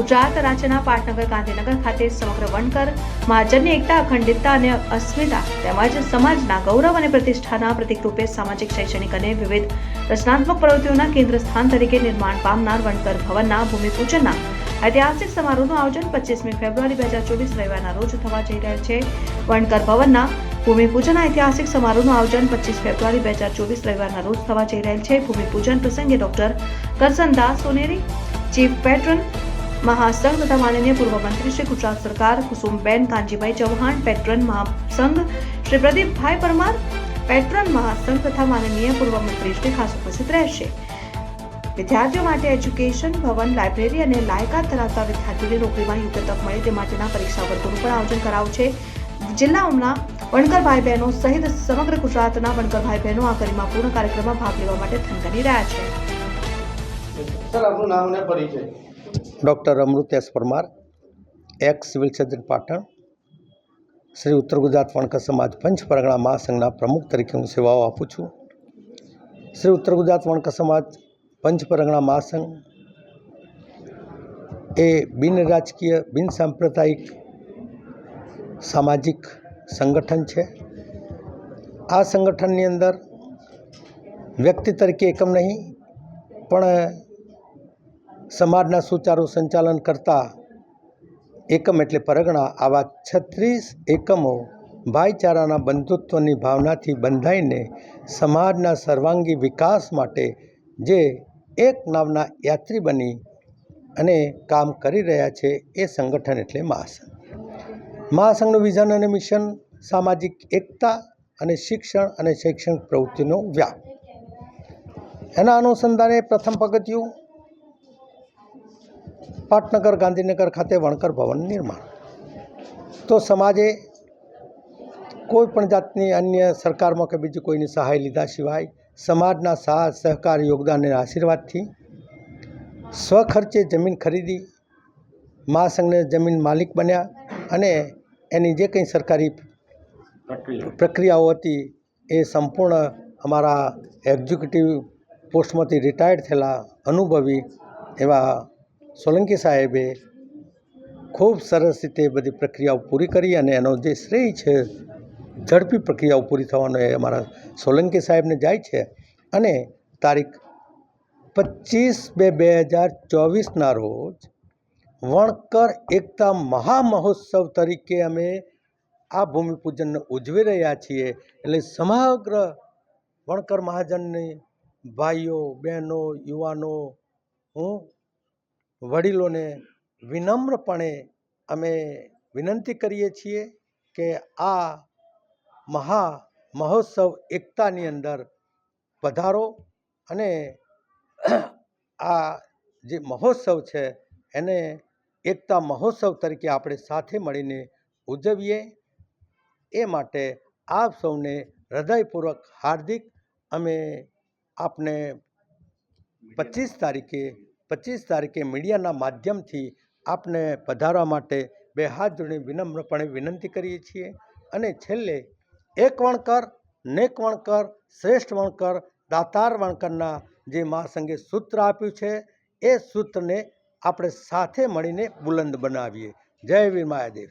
ગુજરાત રાજ્યના પાટનગર, ગાંધીનગર ખાતે સમગ્ર વણકર, મહાજનની એકતા, અખંડિતતા અને અસ્મિતા તેમજ સમાજના ગૌરવ અને પ્રતિષ્ઠાના પ્રતિકરૂપે સામાજિક, શૈક્ષણિક અને વિવિધ રચનાત્મક પ્રવૃત્તિઓના કેન્દ્ર સ્થાન તરીકે નિર્માણ પામનાર વણકર ભવનના ભૂમિપૂજનના ઐતિહાસિક સમારોહનું આયોજન પચીસમી ફેબ્રુઆરી બે હજાર ચોવીસ રવિવારના રોજ થવા જઈ રહ્યું છે. વણકર ભવનના ભૂમિપૂજન ઐતિહાસિક સમારોહનું આયોજન પચીસ ફેબ્રુઆરી બે હજાર ચોવીસ રવિવારના રોજ થવા જઈ રહેલ છે. ભૂમિપૂજન પ્રસંગે ડોક્ટર કરસનદાસ સોનેરી, ચીફ પેટ્રન મહાસંઘ તથા માનનીય પૂર્વ મંત્રી શ્રી ગુજરાત સરકાર કુસુમબેન કાંજીભાઈ ચૌહાણ પેટ્રન મહાસંઘ શ્રી પ્રદીપભાઈ પરમાર પેટ્રન મહાસંઘ તથા માનનીય પૂર્વ મંત્રી શ્રી ખાસ ઉપસ્થિત રહેશે. વિદ્યાર્થીઓ માટે એજ્યુકેશન, ભવન, લાઇબ્રેરી અને લાયકાત ધરાવતા વિદ્યાર્થીઓને નોકરીમાં યોગ્ય તક મળે તે માટેના પરીક્ષા વર્ગોનું પણ આયોજન કરાયું છે. જિલ્લાઓના વણકર ભાઈ બહેનો સહિત સમગ્ર ગુજરાતના વણકર ભાઈ બહેનો આ ગરિમાપૂર્ણ કાર્યક્રમમાં ભાગ લેવા માટે થનગની રહ્યા છે. સર, આપનું નામ અને પરિચય. Doctor Amrit S Parmar ex civil surgeon Patan Shri ઉત્તર ગુજરાત વણકર સમાજ પંચ પરગણા મહાસંઘના પ્રમુખ તરીકે હું સેવાઓ આપું છું શ્રી ઉત્તર ગુજરાત વણકર સમાજ પંચ પરગણા મહાસંઘ એ બિન રાજકીય બિન સાંપ્રદાયિક સામાજિક સંગઠન છે આ સંગઠનની અંદર વ્યક્તિ તરીકે એકમ નહીં પણ સમાજના સુચારુ સંચાલન કરતા એકમ એટલે પરગણા આવા છત્રીસ એકમો ભાઈચારાના બંધુત્વની ભાવનાથી બંધાઈને સમાજના સર્વાંગી વિકાસ માટે જે એક નામના યાત્રી બની અને કામ કરી રહ્યા છે એ સંગઠન એટલે મહાસંઘ. મહાસંઘનું વિઝન અને મિશન સામાજિક એકતા અને શિક્ષણ અને શૈક્ષણિક પ્રવૃત્તિનો વ્યાપ. એના અનુસંધાને પ્રથમ પગથિયું પાટનગર ગાંધીનગર ખાતે વણકર ભવન નિર્માણ. તો સમાજે કોઈ પણ જાતની અન્ય સરકારમાં કે બીજી કોઈની સહાય લીધા સિવાય સમાજના સાથ સહકાર યોગદાન અને આશીર્વાદથી સ્વખર્ચે જમીન ખરીદી મહાસંઘને જમીન માલિક બન્યા અને એની જે કંઈ સરકારી પ્રક્રિયાઓ હતી એ સંપૂર્ણ અમારા એક્ઝિક્યુટિવ પોસ્ટમાંથી રિટાયર્ડ થયેલા અનુભવી એવા સોલંકી સાહેબે ખૂબ સરસ રીતે બધી પ્રક્રિયાઓ પૂરી કરી અને એનો જે શ્રેય છે, ઝડપી પ્રક્રિયાઓ પૂરી થવાનો એ અમારા સોલંકી સાહેબને જાય છે. અને તારીખ પચીસ બે બે હજાર ચોવીસના રોજ વણકર એકતા મહામહોત્સવ તરીકે અમે આ ભૂમિપૂજનને ઉજવી રહ્યા છીએ. એટલે સમગ્ર વણકર મહાજનની ભાઈઓ, બહેનો, યુવાનો, હું વડીલોને વિનમ્રપણે અમે વિનંતી કરીએ છીએ કે આ મહા મહોત્સવ એકતાની અંદર પધારો અને આ જે મહોત્સવ છે એને એકતા મહોત્સવ તરીકે આપણે સાથે મળીને ઉજવીએ. એ માટે આપ સૌને હૃદયપૂર્વક હાર્દિક અમે આપને પચીસ તારીખે પચીસ તારીખે મીડિયાના માધ્યમથી આપને પધારવા માટે બે હાથ જોડીને વિનમ્રપણે વિનંતી કરીએ છીએ. અને છેલ્લે, એક વણકર, નેક વણકર, શ્રેષ્ઠ વણકર, દાતાર વણકરના જે મહાસંઘે સૂત્ર આપ્યું છે, એ સૂત્રને આપણે સાથે મળીને બુલંદ બનાવીએ. જય વીર મહાદેવ.